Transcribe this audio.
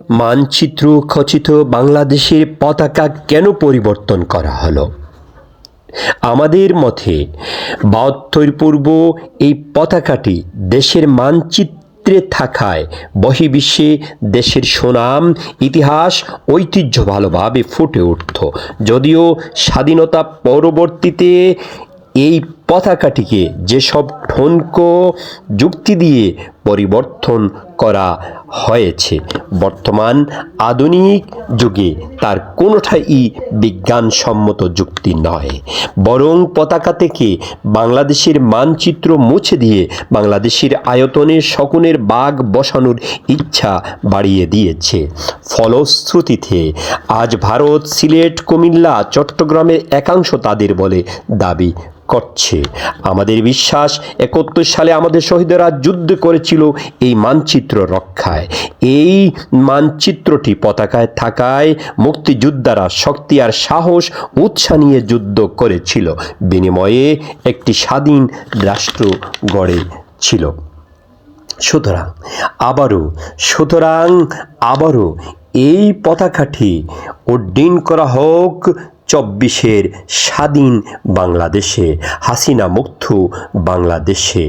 মানচিত্র খচিত বাংলাদেশের পতাকা কেন পরিবর্তন করা হলো? আমাদের মতে বাহাত্তর পূর্ব এই পতাকাটি দেশের মানচিত্রে থাকায় বহির্বিশ্বে দেশের সুনাম, ইতিহাস, ঐতিহ্য ভালোভাবে ফুটে উঠত। যদিও স্বাধীনতা পরবর্তীতে এই পতাকাটিকে যেসব ঠনকো যুক্তি দিয়ে পরিবর্তন করা হয়েছে, বর্তমান আধুনিক যুগে তার কোনোটাই বিজ্ঞানসম্মত যুক্তি নয়। বরং পতাকা থেকে বাংলাদেশের মানচিত্র মুছে দিয়ে বাংলাদেশের আয়তনে শকুনের বাঘ বসানোর ইচ্ছা বাড়িয়ে দিয়েছে। ফলশ্রুতিতে আজ ভারত, সিলেট, কুমিল্লা, চট্টগ্রামের একাংশ তাদের বলে দাবি করছে। আমাদের বিশ্বাস, একাত্তর সালে আমাদের শহীদেরা যুদ্ধ করেছিল এই মানচিত্র রক্ষায়। এই মানচিত্রটি পতাকায় থাকায় মুক্তিযোদ্ধারা শক্তি আর সাহস, উৎসাহ নিয়ে যুদ্ধ করেছিল। বিনিময়ে একটি স্বাধীন রাষ্ট্র গড়ে ছিল। সুতরাং, আবারও সুতরাং আবারও এই পতাকাটি উড্ডীন করা হোক চব্বিশের স্বাধীন বাংলাদেশে হাসিনা মুগ্ধ বাংলাদেশে।